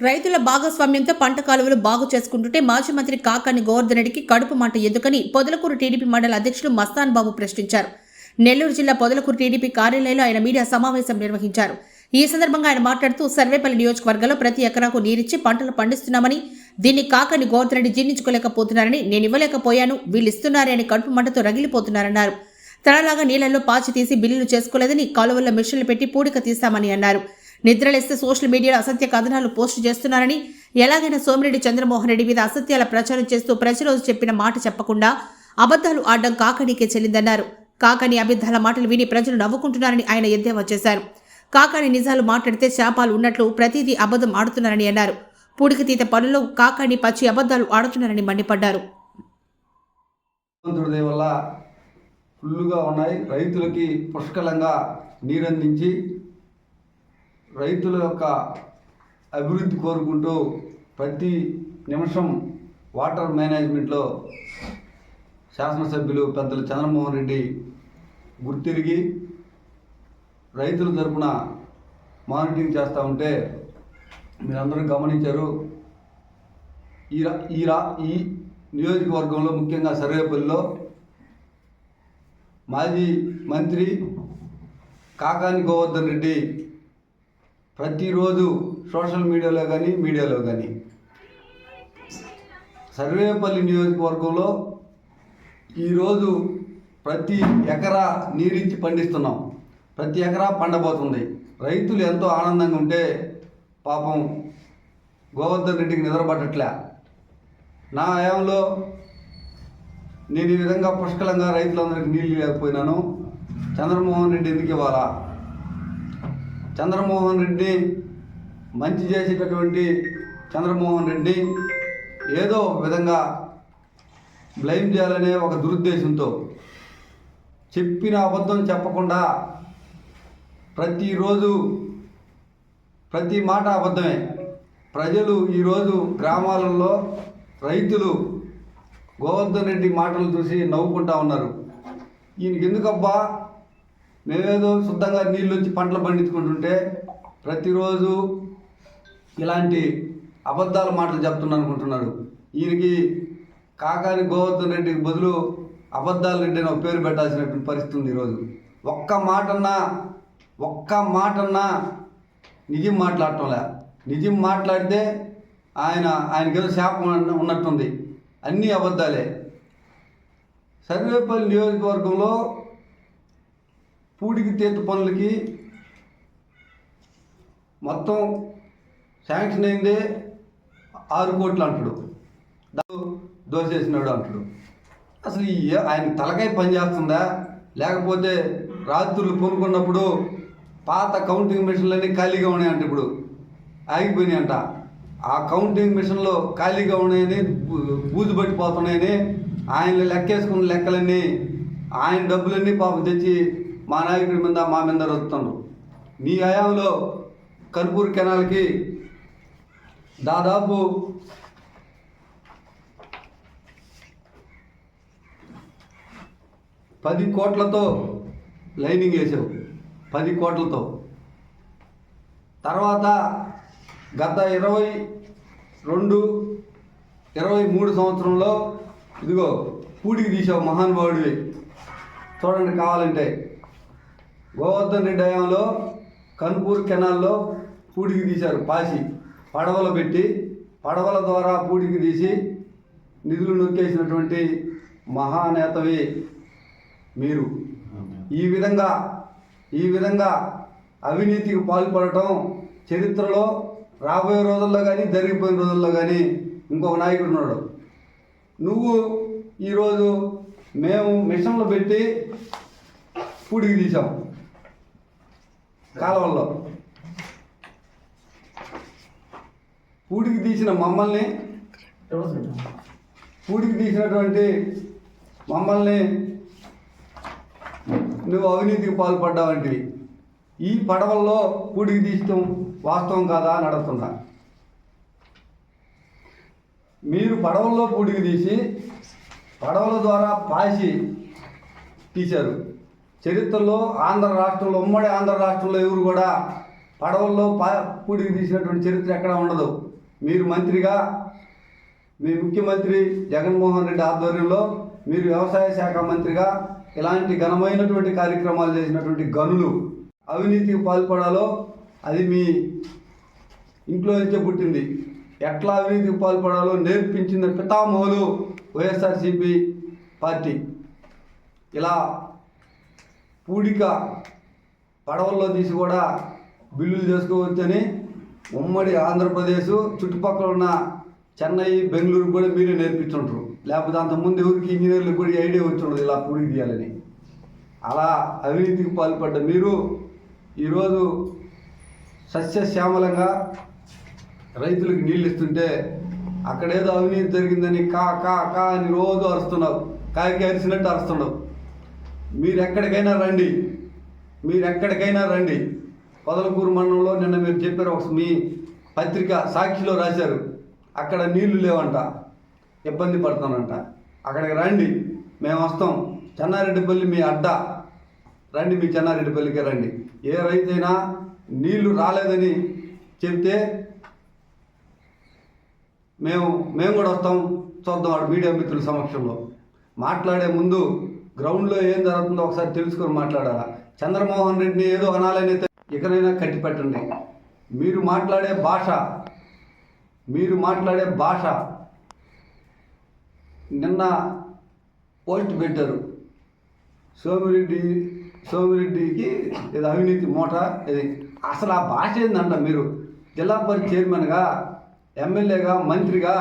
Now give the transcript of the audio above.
రైతుల భాగస్వామ్యంతో పంట కాలువలు బాగు చేసుకుంటుంటే మాజీ మంత్రి కాకాని గోవర్ధన్ రెడ్డికి కడుపు మంట ఎందుకని పొదలకూరు టీడీపీ మండల అధ్యక్షులు మస్తాన్ బాబు ప్రశ్నించారు. నెల్లూరు జిల్లా పొదలకూరు టీడీపీ కార్యాలయంలో ఆయన మీడియా సమావేశం నిర్వహించారు. ఈ సందర్భంగా ఆయన మాట్లాడుతూ సర్వేపల్లి నియోజకవర్గంలో ప్రతి ఎకరాకు నీరిచ్చి పంటలు పండిస్తున్నామని దీన్ని కాకాని గోవర్ధన్ రెడ్డి జీర్ణించుకోలేకపోతున్నారని నేను ఇవ్వలేకపోయాను వీళ్ళు ఇస్తున్నారే అని కడుపు మంటతో రగిలిపోతున్నారన్నారు. తనలాగా నీళ్ళలో పాచి తీసి బిల్లులు చేసుకోలేదని కాలువల్లో మిషన్లు పెట్టి పూడిక తీస్తామని అన్నారు. నిద్రలేస్తే సోషల్ మీడియాలో అసత్య కథనాలు పోస్టు చేస్తున్నారని ఎలాగైనా సోమిరెడ్డి చంద్రమోహన్ రెడ్డి మీద అసత్యాల ప్రచారం చేస్తూ ప్రతిరోజు చెప్పిన మాట చెప్పకుండా అబద్ధాలు ఆడడం కాకనీకే చెల్లిందన్నారు. కాకని అబద్ధాల మాటలు విని ప్రజలు నవ్వుకుంటున్నారని ఆయన ఎద్దేవా చేశారు. కాకాని నిజాలు మాట్లాడితే శాపాలు ఉన్నట్లు ప్రతిదీ అబద్ధం ఆడుతున్నారని అన్నారు. పూడికతీత పనుల్లో కాకాని పచ్చి అబద్ధాలు ఆడుతున్నారని మండిపడ్డారు. వల్ల ఫుల్లుగా ఉన్నాయి. రైతులకి పుష్కలంగా నీరందించి రైతుల యొక్క అభివృద్ధి కోరుకుంటూ ప్రతి నిమిషం వాటర్ మేనేజ్మెంట్లో శాసనసభ్యులు పెద్దలు చంద్రమోహన్ రెడ్డి గుర్తిరిగి రైతుల తరపున మానిటరింగ్ చేస్తూ ఉంటే మీరందరూ గమనించారు. ఈ రా ఈ రా ఈ నియోజకవర్గంలో ముఖ్యంగా సర్వేపల్లిలో మాజీ మంత్రి కాకాని గోవర్ధన్ రెడ్డి ప్రతిరోజు సోషల్ మీడియాలో కానీ మీడియాలో కానీ. సర్వేపల్లి నియోజకవర్గంలో ఈరోజు ప్రతి ఎకరా నీరిచ్చి పండిస్తున్నాం. ప్రతి ఎకరా పండబోతుంది. రైతులు ఎంతో ఆనందంగా ఉంటే పాపం గోవర్ధన్ రెడ్డికి నిద్రపట్టట్లే. నా హయాంలో నేను ఈ విధంగా పుష్కలంగా రైతులందరికీ నీళ్ళు లేకపోయినాను చంద్రమోహన్ రెడ్డి ఎందుకు ఇవ్వాలా? చంద్రమోహన్ రెడ్డి మంచి చేసేటటువంటి చంద్రమోహన్ రెడ్డి ఏదో ఒక విధంగా బ్లైమ్ చేయాలనే ఒక దురుద్దేశంతో చెప్పిన అబద్ధం చెప్పకుండా ప్రతిరోజు ప్రతి మాట అబద్ధమే. ప్రజలు ఈరోజు గ్రామాలలో రైతులు గోవర్ధన్ రెడ్డి మాటలు చూసి నవ్వుకుంటా ఉన్నారు. ఈయనకి ఎందుకబ్బా? మేమేదో శుద్ధంగా నీళ్ళు వచ్చి పంటలు పండించుకుంటుంటే ప్రతిరోజు ఇలాంటి అబద్ధాల మాటలు చెప్తున్నాను అనుకుంటున్నాడు. ఈయనకి కాకాని గోవర్ధన్ రెడ్డికి బదులు అబద్ధాల రెడ్డి అని ఒక పేరు పెట్టాల్సినటువంటి పరిస్థితి ఉంది ఈరోజు. ఒక్క మాటన్నా ఒక్క మాటన్నా నిజం మాట్లాడటంలే. నిజం మాట్లాడితే ఆయన ఆయనకేదో శాపం ఉన్నట్టుంది. అన్నీ అబద్ధాలే. సర్వేపల్లి నియోజకవర్గంలో పూడికి తీత పనులకి మొత్తం శాంక్షన్ అయిందే ఆరు కోట్లు అంటాడు. దోసేసినాడు అంటాడు. అసలు ఈ ఆయన తలకాయ పని చేస్తుందా? లేకపోతే రాత్రులు కొనుక్కున్నప్పుడు పాత కౌంటింగ్ మిషన్లన్నీ ఖాళీగా ఉన్నాయంట ఇప్పుడు. ఆగిపోయినాయంట. అంట ఆ కౌంటింగ్ మిషన్లో ఖాళీగా ఉన్నాయని బూజు పట్టిపోతున్నాయని ఆయన లెక్కేసుకున్న లెక్కలన్నీ ఆయన డబ్బులన్నీ పాపం తెచ్చి మా నాయకుడి మీద మా మీద రుద్దుతుండ్రు నీ హయాంలో కర్పూర్ కెనాల్కి దాదాపు పది కోట్లతో లైనింగ్ వేసావు పది కోట్లతో. తర్వాత గత ఇరవై రెండు ఇరవై మూడు సంవత్సరంలో ఇదిగో పూడికి తీసావు మహానుభావుడివి. చూడండి కావాలంటే. గోవర్ధన్ రెడ్డి హయాంలో కన్పూర్ కెనాల్లో పూడికి తీశారు పాసి. పడవలు పెట్టి పడవల ద్వారా పూడికి తీసి నిధులు నొక్కేసినటువంటి మహానేతవి మీరు. ఈ విధంగా ఈ విధంగా అవినీతికి పాల్పడటం చరిత్రలో రాబోయే రోజుల్లో కానీ జరిగిపోయిన రోజుల్లో కానీ ఇంకొక నాయకుడు ఉన్నాడు. నువ్వు ఈరోజు మేము మిషన్లు పెట్టి పూడికి తీసాం కాలువల్లో. పూడికి తీసిన మమ్మల్ని పూడికి తీసినటువంటి మమ్మల్ని నువ్వు అవినీతికి పాల్పడ్డావంటివి. ఈ పడవల్లో పూడికి తీయటం వాస్తవం కాదా అని అడుగుతున్నా. మీరు పడవల్లో పూడికి తీసి పడవల ద్వారా పాసి తీశారు. చరిత్రలో ఆంధ్ర రాష్ట్రంలో ఉమ్మడి ఆంధ్ర రాష్ట్రంలో ఎవరు కూడా పడవల్లో పా పూడికి తీసినటువంటి చరిత్ర ఎక్కడ ఉండదు. మీరు మంత్రిగా మీ ముఖ్యమంత్రి జగన్మోహన్ రెడ్డి ఆధ్వర్యంలో మీరు వ్యవసాయ శాఖ మంత్రిగా ఇలాంటి ఘనమైనటువంటి కార్యక్రమాలు చేసినటువంటి గనులు అవినీతికి పాల్పడాలో అది మీ ఇంట్లో నుంచే పుట్టింది. ఎట్లా అవినీతికి పాల్పడాలో నేర్పించిన పితామహులు వైఎస్ఆర్సీపీ పార్టీ. ఇలా పూడిక పడవల్లో తీసి కూడా బిల్లులు చేసుకోవచ్చని ఉమ్మడి ఆంధ్రప్రదేశ్ చుట్టుపక్కల ఉన్న చెన్నై బెంగళూరు కూడా మీరే నేర్పించుంటారు లేకపోతే అంతకుముందు ఎవరికి ఇంజనీర్లకు కూడా ఐడియా వచ్చి ఉండదు ఇలా పూడికి తీయాలని. అలా అవినీతికి పాల్పడ్డ మీరు ఈరోజు సస్యశ్యామలంగా రైతులకు నీళ్ళు ఇస్తుంటే అక్కడేదో అవినీతి జరిగిందని కా కా కా అని రోజు అరుస్తున్నావు కాకి అరిసినట్టు అరుస్తున్నావు మీరు ఎక్కడికైనా రండి. మీరు ఎక్కడికైనా రండి. పొదలకూరు మండలంలో నిన్న మీరు చెప్పారు ఒక మీ పత్రిక సాక్షిలో రాశారు. అక్కడ నీళ్ళు లేవంట ఇబ్బంది పడుతానంట అక్కడికి రండి. మేము వస్తాం. చెన్నారెడ్డిపల్లి మీ అడ్డ. రండి మీ చెన్నారెడ్డిపల్లికి రండి. ఏ రైతైనా నీళ్ళు రాలేదని చెప్తే మేము మేము కూడా వస్తాం. చూద్దాం వాడు మీడియా మిత్రుల సమక్షంలో. మాట్లాడే ముందు గ్రౌండ్లో ఏం జరుగుతుందో ఒకసారి తెలుసుకొని మాట్లాడాలా? చంద్రమోహన్ రెడ్డిని ఏదో అనాలని ఇకనైనా కట్టి పెట్టండి. మీరు మాట్లాడే భాష మీరు మాట్లాడే భాష నిన్న పోస్ట్ పెట్టారు. సోమిరెడ్డి సోమిరెడ్డికి ఇది అవినీతి మూట ఇది అసలు ఆ భాష ఏందంట మీరు? జిల్లా పరిషత్ చైర్మన్గా ఎమ్మెల్యేగా మంత్రిగా